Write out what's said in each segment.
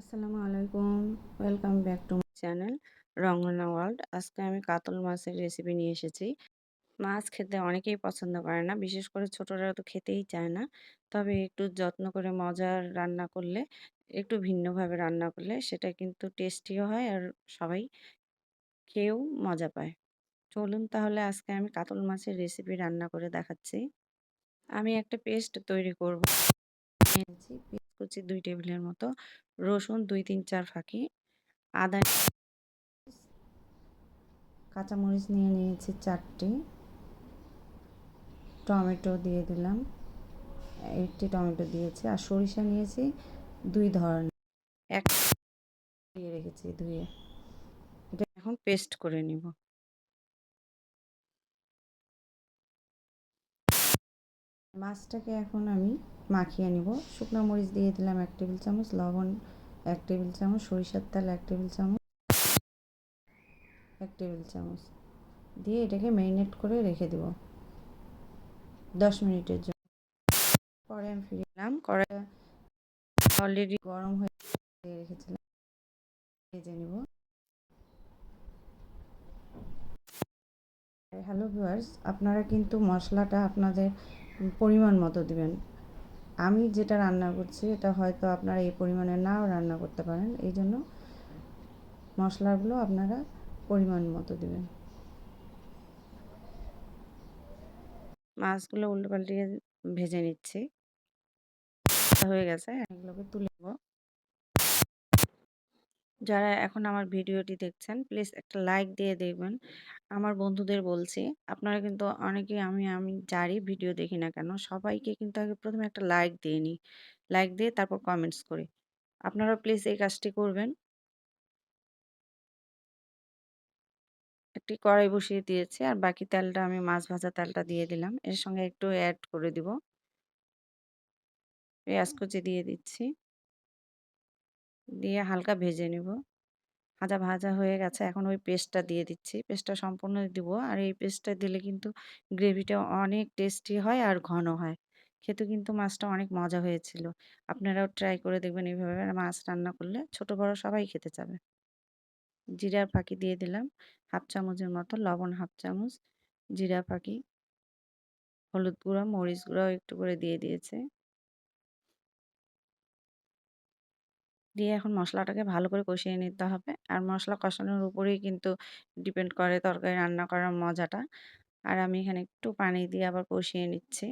আসসালামু আলাইকুম, welcome back to my channel Rangana world. আজকে আমি কাতল মাছের রেসিপি নিয়ে এসেছি। মাছ খেতে অনেকেই পছন্দ করে না, বিশেষ করে ছোটরা তো খেতেই চায় না। তবে একটু যত্ন করে মজার রান্না করলে, একটু ভিন্নভাবে রান্না করলে সেটা কিন্তু টেস্টিও হয় আর সবাই খেয়েও মজা পায়। চলুন তাহলে আজকে আমি কাতল মাছের রেসিপি রান্না করে দেখাচ্ছি। আমি একটা পেস্ট তৈরি করব। কুচি দুই টেবিলের মতো। রসুন দুই, তিন, চার ফাঁকি। আদা কাঁচামরিচ নিয়ে নিয়েছি চারটি। টমেটো দিয়ে দিলাম। একটি টমেটো দিয়েছি। আর সরিষা নিয়েছি দুই ধরনের। এক দিয়ে রেখেছি ধুয়ে। এটা এখন পেস্ট করে নিব। মাছটাকে এখন আমি মাখিয়ে নিব। শুকনো মরিচ দিয়ে দিলাম এক টেবিল চামচ, লবণ এক টেবিল চামচ, সরিষার তেল এক টেবিল চামচ, এক টেবিল চামচ। দিয়ে এটাকে ম্যারিনেট করে রেখে দেব দশ মিনিটের জন্য। পরে আমি ফিরে এলাম কড়াই অলরেডি গরম হয়ে রেখেছিলাম। ভেজে নিব। হ্যালো ভিউয়ার্স, আপনারা কিন্তু মশলাটা আপনাদের পরিমাণ মতো দিবেন। আমি যেটা রান্না করছি, এটা হয়তো আপনারা এই পরিমাণে নাও রান্না করতে পারেন। এই জন্য মশলাগুলো আপনারা পরিমাণ মতো দেবেন। মাছগুলো উল্টো পাল্টিয়ে ভেজে নিচ্ছি। হয়ে গেছে। এগুলোকে তুলে নেব। যারা এখন আমার ভিডিওটি দেখছেন, প্লিজ একটা লাইক দিয়ে দেখবেন। আমার বন্ধুদের বলছি, আপনারা কিন্তু অনেকেই আমি আমি যারই ভিডিও দেখি না কেন, সবাইকে কিন্তু আগে প্রথমে একটা লাইক দিয়ে নিই। লাইক দিয়ে তারপর কমেন্টস করি। আপনারা প্লিজ এই কাজটি করবেন। একটি কড়াই বসিয়ে দিয়েছি আর বাকি তেলটা আমি মাছ ভাজা তেলটা দিয়ে দিলাম। এর সঙ্গে একটু অ্যাড করে দিব। পেঁয়াজ কুচি দিয়ে দিচ্ছি। দিয়ে হালকা ভেজে নেব। ভাজা ভাজা হয়ে গেছে। এখন ওই পেস্টটা দিয়ে দিচ্ছি। পেস্টটা সম্পূর্ণ দিব। আর এই পেস্টটা দিলে কিন্তু গ্রেভিটা অনেক টেস্টি হয় আর ঘন হয়। খেতে কিন্তু মাছটা অনেক মজা হয়েছিল। আপনারাও ট্রাই করে দেখবেন এইভাবে মাছ রান্না করলে ছোট, বড় সবাই খেতে চাবে। জিরার ফাঁকি দিয়ে দিলাম। হাফ চামচের মতো লবণ হাফ চামচ জিরা ফাঁকি, হলুদ গুঁড়া, মরিচ গুঁড়াও একটু করে দিয়ে দিয়েছে। দিয়ে এখন মশলাটাকে ভালো করে কষিয়ে নিতে হবে। আর মশলা কষানোর উপরেই কিন্তু ডিপেন্ড করে তরকারি রান্না করার মজাটা। আর আমি এখানে একটু পানি দিয়ে আবার কষিয়ে নিচ্ছি।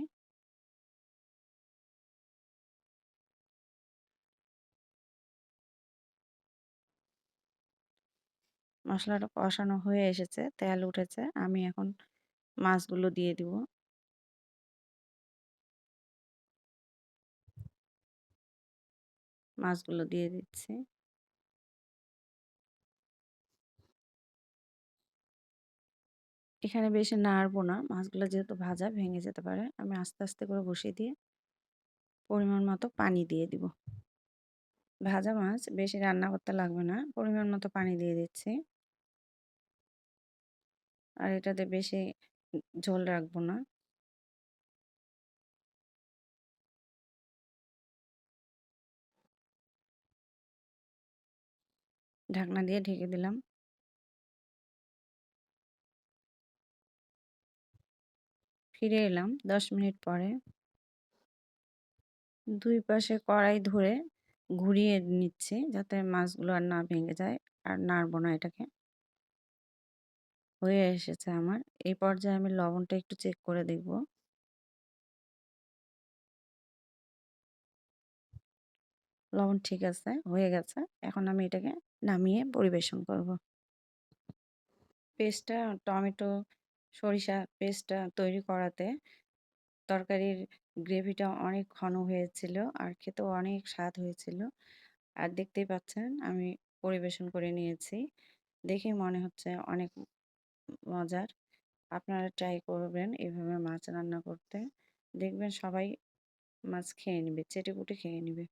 মশলাটা কষানো হয়ে এসেছে, তেল উঠেছে। আমি এখন মাছগুলো দিয়ে দিব। মাছগুলো দিয়ে দিচ্ছি। এখানে বেশি নাড়বো না, মাছগুলো যেহেতু ভাজা ভেঙে যেতে পারে, আমি আস্তে আস্তে করে বসিয়ে দিয়ে পরিমাণ মতো পানি দিয়ে দিব। ভাজা মাছ বেশি রান্না করতে লাগবে না, পরিমাণ মতো পানি দিয়ে দিচ্ছি। আর এটাতে বেশি ঝোল রাখব না। ঢাকনা দিয়ে ঢেকে দিলাম। ফিরে এলাম দশ মিনিট পরে। দুই পাশে কড়াই ধরে ঘুরিয়ে নিচ্ছি যাতে মাছগুলো আর না ভেঙে যায় আর নাড়বো না এটাকে। হয়ে এসেছে আমার। এই পর্যায়ে আমি লবণটা একটু চেক করে দেখব। লবণ ঠিক আছে, হয়ে গেছে। এখন আমি এটাকে নামিয়ে পরিবেশন করব। পেস্টটা, টমেটো, সরিষা পেস্টটা তৈরি করাতে তরকারির গ্রেভিটা অনেক ঘন হয়েছিল আর খেতেও অনেক স্বাদ হয়েছিল। আর দেখতেই পাচ্ছেন আমি পরিবেশন করে নিয়েছি। দেখে মনে হচ্ছে অনেক মজার। আপনারা ট্রাই করবেন এভাবে মাছ রান্না করতে। দেখবেন সবাই মাছ খেয়ে নেবে চেটে কুটে খেয়ে নেবে।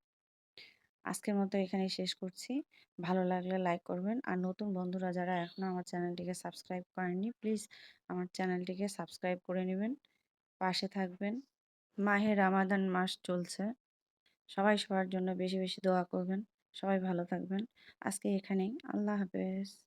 আজকের মতো এখানে শেষ করছি ভালো লাগলে লাইক করবেন আর নতুন বন্ধুরা যারা এখনও আমার চ্যানেলটিকে সাবস্ক্রাইব করেননি প্লিজ আমার চ্যানেলটিকে সাবস্ক্রাইব করে নেবেন পাশে থাকবেন মাহে রামাদান মাস চলছে সবাই সবার জন্য বেশি বেশি দোয়া করবেন সবাই ভালো থাকবেন। আজকে এখানেই। আল্লাহ হাফেজ।